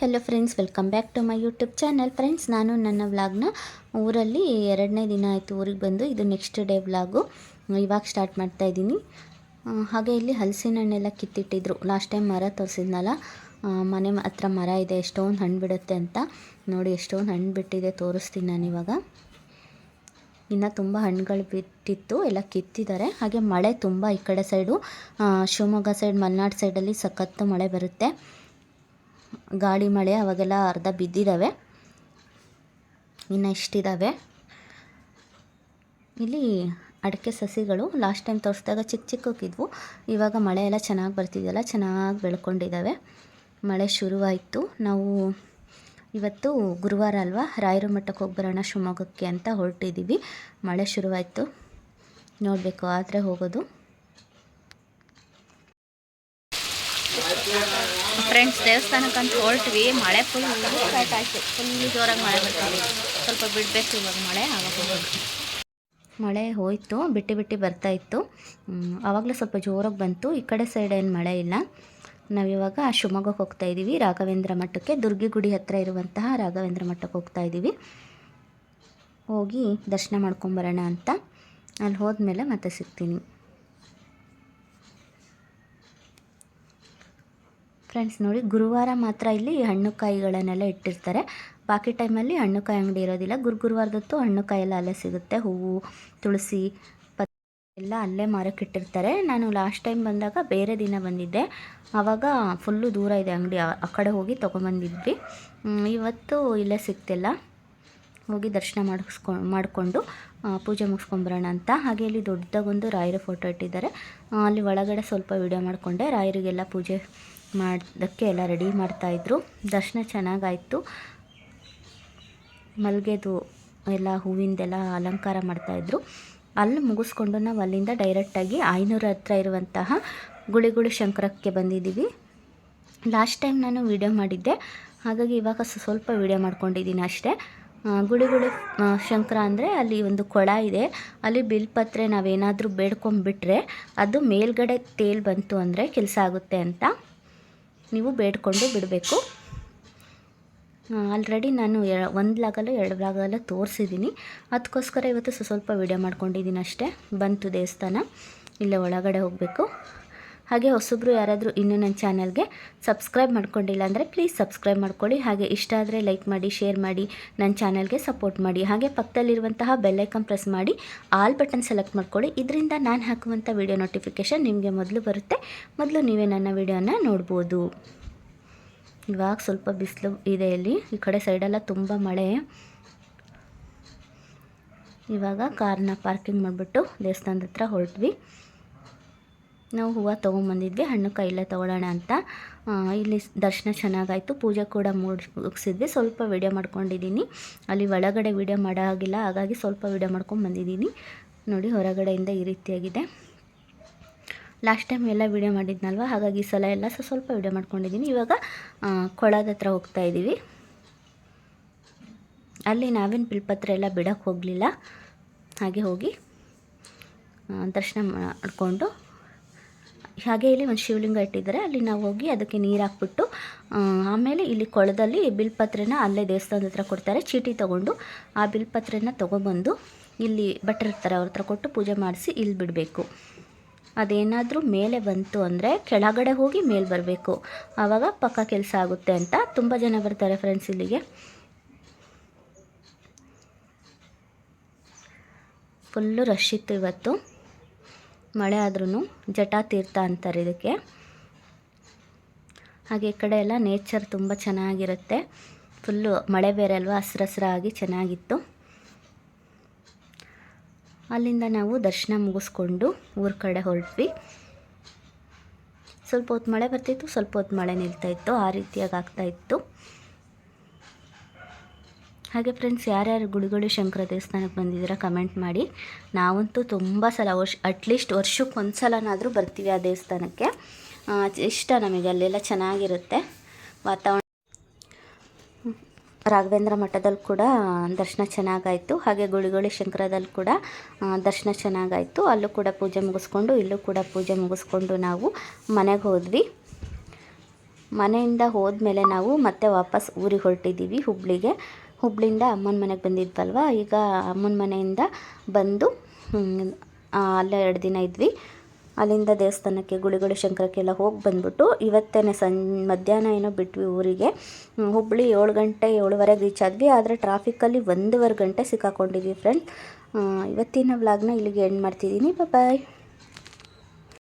Hello friends, welcome back to my YouTube channel. Friends, ನಾನು ನನ್ನ ವ್ಲಾಗ್ನ ಊರಲ್ಲಿ ಎರಡನೇ ದಿನ ಆಯಿತು ಊರಿಗೆ ಬಂದು. ಇದು ನೆಕ್ಸ್ಟ್ ಡೇ ವ್ಲಾಗು. ಇವಾಗ ಸ್ಟಾರ್ಟ್ ಮಾಡ್ತಾ ಇದ್ದೀನಿ. ಹಾಗೆ ಇಲ್ಲಿ ಹಲಸಿನ ಹಣ್ಣೆಲ್ಲ ಕಿತ್ತಿಟ್ಟಿದ್ರು. ಲಾಸ್ಟ್ ಟೈಮ್ ಮರ ತೋರಿಸಿದ್ನಲ್ಲ ಮನೆ ಹತ್ರ ಮರ ಇದೆ, ಎಷ್ಟೊಂದು ಹಣ್ಣು ಬಿಡುತ್ತೆ ಅಂತ. ನೋಡಿ, ಎಷ್ಟೊಂದು ಹಣ್ಣು ಬಿಟ್ಟಿದೆ, ತೋರಿಸ್ತೀನಿ ನಾನು ಇವಾಗ. ಇನ್ನು ತುಂಬ ಹಣ್ಣುಗಳು ಬಿಟ್ಟಿತ್ತು, ಎಲ್ಲ ಕಿತ್ತಿದ್ದಾರೆ. ಹಾಗೆ ಮಳೆ ತುಂಬ ಈ ಕಡೆ ಸೈಡು ಶಿವಮೊಗ್ಗ ಸೈಡ್ ಮಲೆನಾಡು ಸೈಡಲ್ಲಿ ಸಖತ್ತು ಮಳೆ ಬರುತ್ತೆ. ಗಾಳಿ, ಮಳೆ ಅವಾಗೆಲ್ಲ ಅರ್ಧ ಬಿದ್ದಿದ್ದಾವೆ ಇನ್ನು ಇಷ್ಟಿದ್ದಾವೆ ಇಲ್ಲಿ ಅಡಿಕೆ ಸಸಿಗಳು ಲಾಸ್ಟ್ ಟೈಮ್ ತೋರಿಸಿದಾಗ ಚಿಕ್ಕ ಚಿಕ್ಕಕ್ಕಿದ್ವು ಇವಾಗ ಮಳೆ ಎಲ್ಲ ಚೆನ್ನಾಗಿ ಬರ್ತಿದೆಯಲ್ಲ, ಚೆನ್ನಾಗಿ ಬೆಳ್ಕೊಂಡಿದ್ದಾವೆ ಮಳೆ ಶುರುವಾಯಿತು. ನಾವು ಇವತ್ತು ಗುರುವಾರ ಅಲ್ವಾ, ರಾಯರು ಮಠಕ್ಕೆ ಹೋಗಿ ಬರೋಣ ಶಿವಮೊಗ್ಗಕ್ಕೆ ಅಂತ ಹೊರಟಿದ್ದೀವಿ ಮಳೆ ಶುರುವಾಯಿತು. ನೋಡಬೇಕು, ಆದರೆ ಹೋಗೋದು. ಫ್ರೆಂಡ್ಸ್ ದೇವಸ್ಥಾನಕ್ಕಂತ ಹೊರಟ್ವಿ. ಮಳೆ ಫುಲ್ ಆಯಿತು ಫುಲ್ ಜೋರಾಗಿ ಮಳೆ ಬರ್ತೀವಿ ಸ್ವಲ್ಪ ಬಿಡಬೇಕು ಇವಾಗ ಮಳೆ, ಆವಾಗ ಮಳೆ ಹೋಯಿತು, ಬಿಟ್ಟು ಬಿಟ್ಟು ಬರ್ತಾ ಇತ್ತು. ಆವಾಗಲೇ ಸ್ವಲ್ಪ ಜೋರಾಗಿ ಬಂತು. ಈ ಕಡೆ ಸೈಡ್ ಏನು ಮಳೆ ಇಲ್ಲ. ನಾವಿವಾಗ ಶಿವಮೊಗ್ಗಕ್ಕೆ ಹೋಗ್ತಾ ಇದ್ದೀವಿ ರಾಘವೇಂದ್ರ ಮಠಕ್ಕೆ. ದುರ್ಗಿಗುಡಿ ಹತ್ತಿರ ಇರುವಂತಹ ರಾಘವೇಂದ್ರ ಮಠಕ್ಕೆ ಹೋಗ್ತಾ ಇದ್ದೀವಿ ಹೋಗಿ ದರ್ಶನ ಮಾಡ್ಕೊಂಬರೋಣ ಅಂತ. ಅಲ್ಲಿ ಹೋದ್ಮೇಲೆ ಮತ್ತೆ ಸಿಗ್ತೀನಿ. ಫ್ರೆಂಡ್ಸ್, ನೋಡಿ, ಗುರುವಾರ ಮಾತ್ರ ಇಲ್ಲಿ ಹಣ್ಣು ಕಾಯಿಗಳನ್ನೆಲ್ಲ ಇಟ್ಟಿರ್ತಾರೆ. ಬಾಕಿ ಟೈಮಲ್ಲಿ ಹಣ್ಣು ಕಾಯಿ ಅಂಗಡಿ ಇರೋದಿಲ್ಲ. ಗುರು, ಗುರುವಾರದತ್ತು ಹಣ್ಣು ಕಾಯಿ ಎಲ್ಲ ಅಲ್ಲೇ ಸಿಗುತ್ತೆ. ಹೂವು, ತುಳಸಿ ಎಲ್ಲ ಅಲ್ಲೇ ಮಾರಕ್ಕೆ ಇಟ್ಟಿರ್ತಾರೆ. ನಾನು ಲಾಸ್ಟ್ ಟೈಮ್ ಬಂದಾಗ ಬೇರೆ ದಿನ ಬಂದಿದ್ದೆ. ಆವಾಗ ಫುಲ್ಲು ದೂರ ಇದೆ ಅಂಗಡಿ. ಆ ಕಡೆ ಹೋಗಿ ತೊಗೊಂಬಂದಿದ್ವಿ. ಇವತ್ತು ಇಲ್ಲೇ ಸಿಗ್ತಿಲ್ಲ. ಹೋಗಿ ದರ್ಶನ ಮಾಡಿಸ್ಕೊ, ಮಾಡಿಕೊಂಡು ಪೂಜೆ ಮುಗಿಸ್ಕೊಂಬರೋಣ ಅಂತ. ಹಾಗೆ ಇಲ್ಲಿ ದೊಡ್ಡದಾಗೊಂದು ರಾಯರ ಫೋಟೋ ಇಟ್ಟಿದ್ದಾರೆ. ಅಲ್ಲಿ ಒಳಗಡೆ ಸ್ವಲ್ಪ ವಿಡಿಯೋ ಮಾಡಿಕೊಂಡೆ. ರಾಯರಿಗೆಲ್ಲ ಪೂಜೆ ಮಾಡೋದಕ್ಕೆ ಎಲ್ಲ ರೆಡಿ ಮಾಡ್ತಾಯಿದ್ರು ದರ್ಶನ ಚೆನ್ನಾಗಾಯಿತು. ಮಲ್ಗೆದು ಎಲ್ಲ ಹೂವಿಂದೆಲ್ಲ ಅಲಂಕಾರ ಮಾಡ್ತಾಯಿದ್ರು ಅಲ್ಲಿ ಮುಗಿಸ್ಕೊಂಡು ನಾವು ಅಲ್ಲಿಂದ ಡೈರೆಕ್ಟಾಗಿ ಐನೂರ ಹತ್ರ ಇರುವಂತಹ ಗುಳಿಗುಳಿ ಶಂಕರಕ್ಕೆ ಬಂದಿದ್ದೀವಿ. ಲಾಸ್ಟ್ ಟೈಮ್ ನಾನು ವಿಡಿಯೋ ಮಾಡಿದ್ದೆ. ಹಾಗಾಗಿ ಇವಾಗ ಸ್ವಲ್ಪ ವಿಡಿಯೋ ಮಾಡ್ಕೊಂಡಿದ್ದೀನಿ ಅಷ್ಟೇ. ಗುಳಿಗುಳಿ ಶಂಕರ ಅಂದರೆ ಅಲ್ಲಿ ಒಂದು ಕೊಳ ಇದೆ. ಅಲ್ಲಿ ಬಿಲ್ಪತ್ರೆ ನಾವೇನಾದರೂ ಬೇಡ್ಕೊಂಬಿಟ್ರೆ ಅದು ಮೇಲ್ಗಡೆ ತೇಲ್ ಬಂತು ಅಂದರೆ ಕೆಲಸ ಆಗುತ್ತೆ ಅಂತ. ನೀವು ಬೇಡಿಕೊಂಡು ಬಿಡಬೇಕು. ಆಲ್ರೆಡಿ ನಾನು ಎ, ಒಂದು ಬ್ಲಾಗಲ್ಲೂ ಎರಡು ಬ್ಲಾಗಲ್ಲೂ ತೋರಿಸಿದ್ದೀನಿ ಅದಕ್ಕೋಸ್ಕರ ಇವತ್ತು ಸ್ವ- ಸ್ವಲ್ಪ ವಿಡಿಯೋ ಮಾಡ್ಕೊಂಡಿದ್ದೀನಿ ಅಷ್ಟೇ. ಬಂತು ದೇವಸ್ಥಾನ. ಇಲ್ಲೇ ಒಳಗಡೆ ಹೋಗಬೇಕು. ಹಾಗೆ ಹೊಸಬ್ರು ಯಾರಾದರೂ ಇನ್ನೂ ನನ್ನ ಚಾನಲ್ಗೆ ಸಬ್ಸ್ಕ್ರೈಬ್ ಮಾಡ್ಕೊಂಡಿಲ್ಲ ಅಂದರೆ ಪ್ಲೀಸ್ ಸಬ್ಸ್ಕ್ರೈಬ್ ಮಾಡ್ಕೊಳ್ಳಿ. ಹಾಗೆ ಇಷ್ಟ ಆದರೆ ಲೈಕ್ ಮಾಡಿ ಶೇರ್ ಮಾಡಿ, ನನ್ನ ಚಾನಲ್ಗೆ ಸಪೋರ್ಟ್ ಮಾಡಿ. ಹಾಗೆ ಪಕ್ಕದಲ್ಲಿರುವಂತಹ ಬೆಲ್ಲೈಕನ್ ಪ್ರೆಸ್ ಮಾಡಿ ಆಲ್ ಬಟನ್ ಸೆಲೆಕ್ಟ್ ಮಾಡ್ಕೊಳ್ಳಿ. ಇದರಿಂದ ನಾನು ಹಾಕುವಂಥ ವಿಡಿಯೋ ನೋಟಿಫಿಕೇಷನ್ ನಿಮಗೆ ಮೊದಲು ಬರುತ್ತೆ. ಮೊದಲು ನೀವೇ ನನ್ನ ವಿಡಿಯೋನ ನೋಡ್ಬೋದು. ಇವಾಗ ಸ್ವಲ್ಪ ಬಿಸಿಲು ಇದೆ ಇಲ್ಲಿ. ಈ ಕಡೆ ಸೈಡೆಲ್ಲ ತುಂಬ ಮಳೆ. ಇವಾಗ ಕಾರ್ನ ಪಾರ್ಕಿಂಗ್ ಮಾಡಿಬಿಟ್ಟು ದೇವಸ್ಥಾನದ ಹತ್ರ ಹೊರಟ್ವಿ. ನಾವು ಹೂವು ತೊಗೊಂಬಂದಿದ್ವಿ, ಹಣ್ಣು ಕೈಲೇ ತೊಗೊಳ್ಳೋಣ ಅಂತ. ಇಲ್ಲಿ ಸ್- ದರ್ಶನ ಚೆನ್ನಾಗಾಯಿತು, ಪೂಜೆ ಕೂಡ ಮುಗಿಸಿದ್ವಿ. ಸ್ವಲ್ಪ ವಿಡಿಯೋ ಮಾಡ್ಕೊಂಡಿದ್ದೀನಿ. ಅಲ್ಲಿ ಒಳಗಡೆ ವಿಡಿಯೋ ಮಾಡೋ ಹಾಗಿಲ್ಲ ಹಾಗಾಗಿ ಸ್ವಲ್ಪ ವಿಡಿಯೋ ಮಾಡ್ಕೊಂಡು ಬಂದಿದ್ದೀನಿ ನೋಡಿ, ಹೊರಗಡೆಯಿಂದ ಈ ರೀತಿಯಾಗಿದೆ. ಲಾಸ್ಟ್ ಟೈಮ್ ಎಲ್ಲ ವಿಡಿಯೋ ಮಾಡಿದ್ನಲ್ವ? ಹಾಗಾಗಿ ಈ ಸಲ ಎಲ್ಲ ಸ್ವಲ್ಪ ಸ್ವಲ್ಪ ವಿಡಿಯೋ ಮಾಡ್ಕೊಂಡಿದ್ದೀನಿ. ಇವಾಗ ಕೊಳದ ಹತ್ರ ಹೋಗ್ತಾ ಇದ್ದೀವಿ ಅಲ್ಲಿ ನಾವೇನು ಬಿಲ್ಪತ್ರ ಎಲ್ಲ ಬಿಡೋಕ್ಕೆ ಹೋಗಲಿಲ್ಲ. ಹಾಗೆ ಹೋಗಿ ದರ್ಶನ ಮಾಡಿಕೊಂಡು ಹಾಗೆ ಇಲ್ಲಿ ಒಂದು ಶಿವಲಿಂಗ ಇಟ್ಟಿದ್ದಾರೆ. ಅಲ್ಲಿ ನಾವು ಹೋಗಿ ಅದಕ್ಕೆ ನೀರು ಹಾಕ್ಬಿಟ್ಟು ಆಮೇಲೆ ಇಲ್ಲಿ ಕೊಳದಲ್ಲಿ ಬಿಲ್ಪತ್ರೆನ ಅಲ್ಲೇ ದೇವಸ್ಥಾನದ ಹತ್ರ ಕೊಡ್ತಾರೆ. ಚೀಟಿ ತೊಗೊಂಡು ಆ ಬಿಲ್ಪತ್ರೆನ ತೊಗೊಬಂದು ಇಲ್ಲಿ ಭಟ್ರ ಇರ್ತಾರೆ, ಅವ್ರ ಹತ್ರ ಕೊಟ್ಟು ಪೂಜೆ ಮಾಡಿಸಿ ಇಲ್ಲಿ ಬಿಡಬೇಕು. ಅದೇನಾದರೂ ಮೇಲೆ ಬಂತು ಅಂದರೆ ಕೆಳಗಡೆ ಹೋಗಿ ಮೇಲೆ ಬರಬೇಕು. ಆವಾಗ ಪಕ್ಕ ಕೆಲಸ ಆಗುತ್ತೆ ಅಂತ ತುಂಬ ಜನ ಬರ್ತಾರೆ ಫ್ರೆಂಡ್ಸ್ ಇಲ್ಲಿಗೆ. ಫುಲ್ಲು ರಶ್ ಇತ್ತು ಇವತ್ತು. ಮಳೆ ಆದ್ರೂ ಜಟಾ ತೀರ್ಥ ಅಂತಾರೆ ಇದಕ್ಕೆ. ಹಾಗೆ ಈ ಕಡೆ ಎಲ್ಲ ನೇಚರ್ ತುಂಬ ಚೆನ್ನಾಗಿರುತ್ತೆ. ಫುಲ್ಲು ಮಳೆ ಬೇರೆ ಅಲ್ವಾ? ಹಸ್ರು ಹಸ್ರಾಗಿ ಚೆನ್ನಾಗಿತ್ತು. ಅಲ್ಲಿಂದ ನಾವು ದರ್ಶನ ಮುಗಿಸ್ಕೊಂಡು ಊರ ಕಡೆ ಹೊರಟ್ವಿ. ಸ್ವಲ್ಪ ಹೊತ್ತು ಮಳೆ ಬರ್ತಿತ್ತು, ಸ್ವಲ್ಪ ಹೊತ್ತು ಮಳೆ ನಿಲ್ತಾ ಇತ್ತು, ಆ ರೀತಿಯಾಗಿ ಆಗ್ತಾ ಇತ್ತು. ಹಾಗೆ ಫ್ರೆಂಡ್ಸ್ ಯಾರ್ಯಾರು ಗುಡಿಗಳು, ಶಂಕರ ದೇವಸ್ಥಾನಕ್ಕೆ ಬಂದಿದ್ದೀರಾ ಕಮೆಂಟ್ ಮಾಡಿ. ನಾವಂತೂ ತುಂಬ ಸಲ ವರ್ಷ ಅಟ್ಲೀಸ್ಟ್ ವರ್ಷಕ್ಕೆ ಒಂದು ಸಲನಾದರೂ ಬರ್ತೀವಿ ಆ ದೇವಸ್ಥಾನಕ್ಕೆ. ಇಷ್ಟ ನಮಗೆ, ಅಲ್ಲೆಲ್ಲ ಚೆನ್ನಾಗಿರುತ್ತೆ ವಾತಾವರಣ. ರಾಘವೇಂದ್ರ ಮಠದಲ್ಲಿ ಕೂಡ, ದರ್ಶನ ಚೆನ್ನಾಗಾಯಿತು. ಹಾಗೆ ಗುಳಿಗುಳಿ ಶಂಕರದಲ್ಲಿ ಕೂಡ ದರ್ಶನ ಚೆನ್ನಾಗಾಯಿತು. ಅಲ್ಲೂ ಕೂಡ ಪೂಜೆ ಮುಗಿಸ್ಕೊಂಡು, ಇಲ್ಲೂ ಕೂಡ ಪೂಜೆ ಮುಗಿಸ್ಕೊಂಡು ನಾವು ಮನೆಗೆ ಹೋದ್ವಿ. ಮನೆಯಿಂದ ಹೋದ ಮೇಲೆ ನಾವು ಮತ್ತೆ ವಾಪಸ್ ಊರಿಗೆ ಹೊರಟಿದ್ದೀವಿ, ಹುಬ್ಳಿಗೆ. ಹುಬ್ಳಿಯಿಂದ ಅಮ್ಮನ ಮನೆಗೆ ಬಂದಿದ್ವಲ್ವ? ಈಗ ಅಮ್ಮನ ಮನೆಯಿಂದ ಬಂದು ಅಲ್ಲೇ ಎರಡು ದಿನ ಇದ್ವಿ. ಅಲ್ಲಿಂದ ದೇವಸ್ಥಾನಕ್ಕೆ ಗುಳಿಗುಳಿ ಶಂಕರಕ್ಕೆಲ್ಲ ಹೋಗಿ ಬಂದ್ಬಿಟ್ಟು ಇವತ್ತೇ ಸಂ, ಮಧ್ಯಾಹ್ನ ಏನೋ ಬಿಟ್ವಿ ಊರಿಗೆ. ಹುಬ್ಬಳ್ಳಿ ಏಳು ಗಂಟೆ ಏಳುವರೆಗೆ ರೀಚ್ ಆದ್ವಿ, ಆದರೆ ಟ್ರಾಫಿಕ್ಕಲ್ಲಿ ಒಂದೂವರೆ ಗಂಟೆ ಸಿಕ್ಕಾಕೊಂಡಿದ್ವಿ ಫ್ರೆಂಡ್ ಇವತ್ತಿನ ವ್ಲಾಗ್ನ ಇಲ್ಲಿಗೆ ಎಂಡ್ ಮಾಡ್ತಿದ್ದೀನಿ. ಬಾಯ್